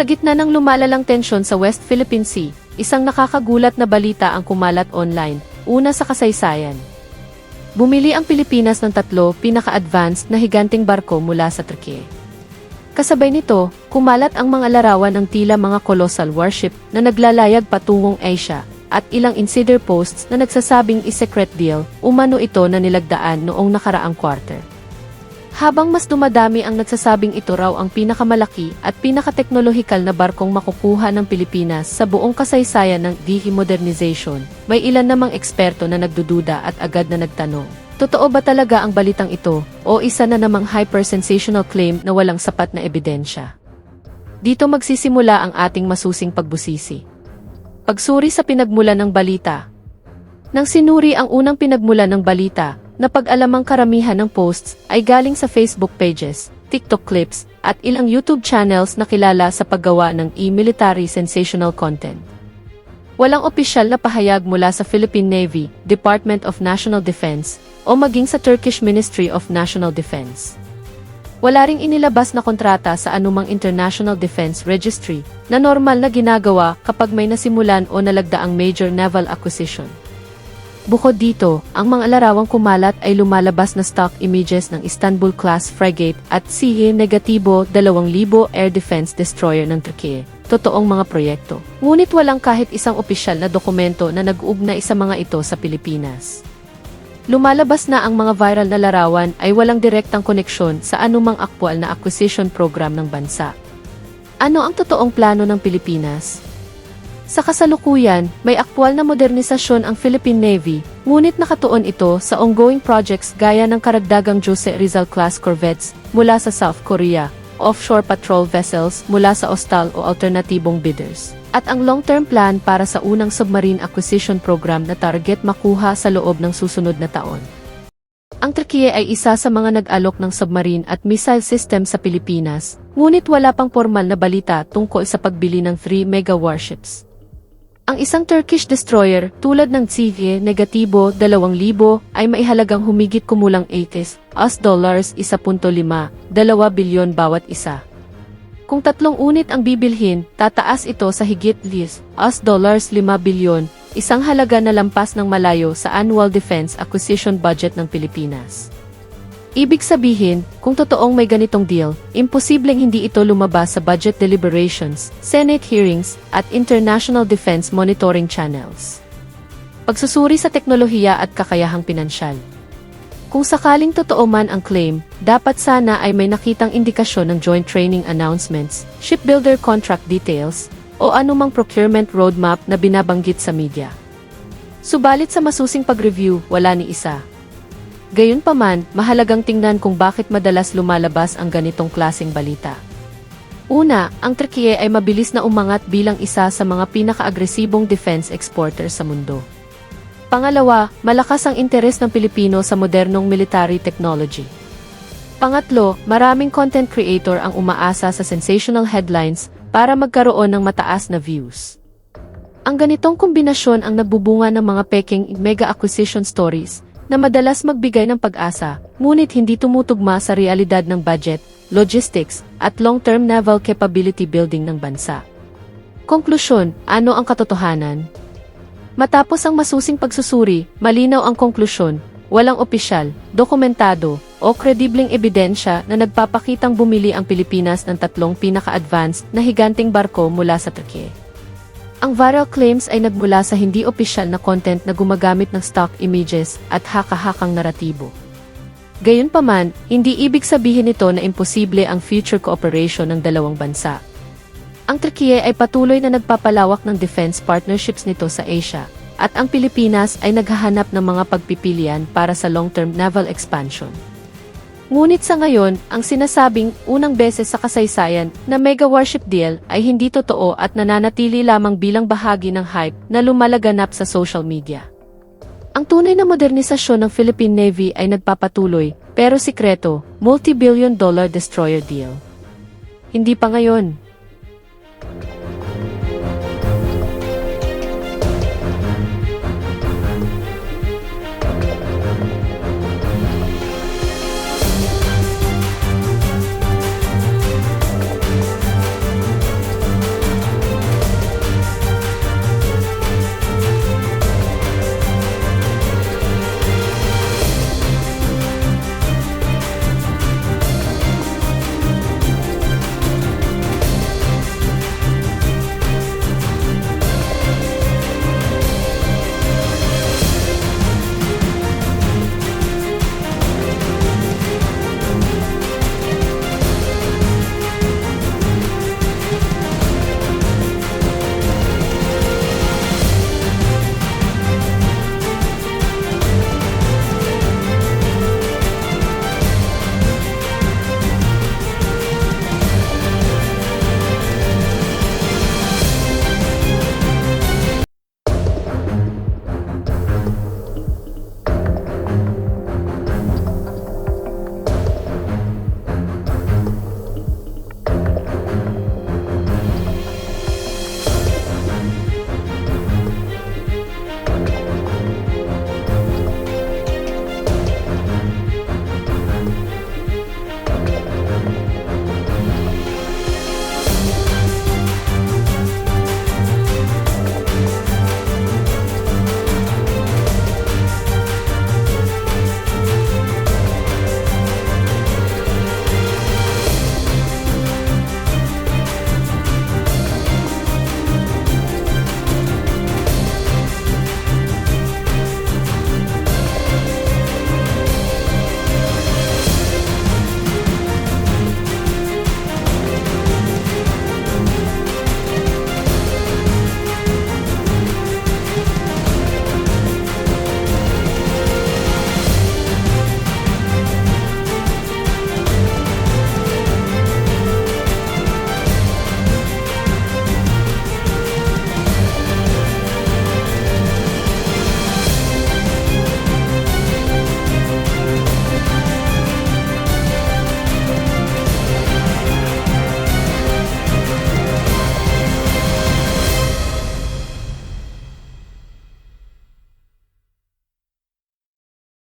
Sa gitna ng lumalalang tensyon sa West Philippine Sea, isang nakakagulat na balita ang kumalat online, una sa kasaysayan. Bumili ang Pilipinas ng tatlo pinaka-advanced na higanting barko mula sa Turkey. Kasabay nito, kumalat ang mga larawan ng tila mga colossal warship na naglalayag patungong Asia at ilang insider posts na nagsasabing is-secret deal, umano ito na nilagdaan noong nakaraang quarter. Habang mas dumadami ang nagsasabing ito raw ang pinakamalaki at pinakateknolohikal na barkong makukuha ng Pilipinas sa buong kasaysayan ng dehimodernization, may ilan namang eksperto na nagdududa at agad na nagtanong. Totoo ba talaga ang balitang ito o isa na namang hyper-sensational claim na walang sapat na ebidensya? Dito magsisimula ang ating masusing pagbusisi. Pagsuri sa pinagmulan ng balita. Nang sinuri ang unang pinagmulan ng balita, na pag-alamang karamihan ng posts ay galing sa Facebook pages, TikTok clips, at ilang YouTube channels na kilala sa paggawa ng e-military sensational content. Walang opisyal na pahayag mula sa Philippine Navy, Department of National Defense, o maging sa Turkish Ministry of National Defense. Wala ring inilabas na kontrata sa anumang International Defense Registry na normal na ginagawa kapag may nasimulan o nalagdaang major naval acquisition. Bukod dito, ang mga larawang kumalat ay lumalabas na stock images ng Istanbul-class frigate at CE Negatibo 2000 air defense destroyer ng Turkey. Totoong mga proyekto. Ngunit walang kahit isang opisyal na dokumento na nag-uugnay sa mga ito sa Pilipinas. Lumalabas na ang mga viral na larawan ay walang direktang koneksyon sa anumang aktwal na acquisition program ng bansa. Ano ang totoong plano ng Pilipinas? Sa kasalukuyan, may aktwal na modernisasyon ang Philippine Navy, ngunit nakatuon ito sa ongoing projects gaya ng karagdagang Jose Rizal class corvettes mula sa South Korea, offshore patrol vessels mula sa OSTAL o alternatibong bidders, at ang long-term plan para sa unang submarine acquisition program na target makuha sa loob ng susunod na taon. Ang Turkiye ay isa sa mga nag-alok ng submarine at missile system sa Pilipinas, ngunit wala pang formal na balita tungkol sa pagbili ng 3 mega warships. Ang isang Turkish destroyer tulad ng Tsivye Negatibo 2000 ay maihalagang humigit kumulang 80 US dollars 1.5, 2 bilyon bawat isa. Kung tatlong unit ang bibilhin, tataas ito sa higit lis US dollars 5 bilyon, isang halaga na lampas ng malayo sa annual defense acquisition budget ng Pilipinas. Ibig sabihin, kung totoong may ganitong deal, imposibleng hindi ito lumabas sa budget deliberations, Senate hearings, at international defense monitoring channels. Pagsusuri sa teknolohiya at kakayahang pinansyal. Kung sakaling totoo man ang claim, dapat sana ay may nakitang indikasyon ng joint training announcements, shipbuilder contract details, o anumang procurement roadmap na binabanggit sa media. Subalit sa masusing pag-review, wala ni isa. Gayunpaman, mahalagang tingnan kung bakit madalas lumalabas ang ganitong klaseng balita. Una, ang Turkiye ay mabilis na umangat bilang isa sa mga pinaka-agresibong defense exporter sa mundo. Pangalawa, malakas ang interes ng Pilipino sa modernong military technology. Pangatlo, maraming content creator ang umaasa sa sensational headlines para magkaroon ng mataas na views. Ang ganitong kombinasyon ang nagbubunga ng mga peking mega acquisition stories na madalas magbigay ng pag-asa, ngunit hindi tumutugma sa realidad ng budget, logistics, at long-term naval capability building ng bansa. Konklusyon, ano ang katotohanan? Matapos ang masusing pagsusuri, malinaw ang konklusyon, walang opisyal, dokumentado, o kredibleng ebidensya na nagpapakitang bumili ang Pilipinas ng tatlong pinaka-advanced na higanting barko mula sa Turkey. Ang viral claims ay nagmula sa hindi opisyal na content na gumagamit ng stock images at haka-hakang naratibo. Gayunpaman, hindi ibig sabihin nito na imposible ang future cooperation ng dalawang bansa. Ang Turkiye ay patuloy na nagpapalawak ng defense partnerships nito sa Asia, at ang Pilipinas ay naghahanap ng mga pagpipilian para sa long-term naval expansion. Ngunit sa ngayon, ang sinasabing unang beses sa kasaysayan na mega warship deal ay hindi totoo at nananatili lamang bilang bahagi ng hype na lumalaganap sa social media. Ang tunay na modernisasyon ng Philippine Navy ay nagpapatuloy, pero sikreto, multi-billion dollar destroyer deal. Hindi pa ngayon.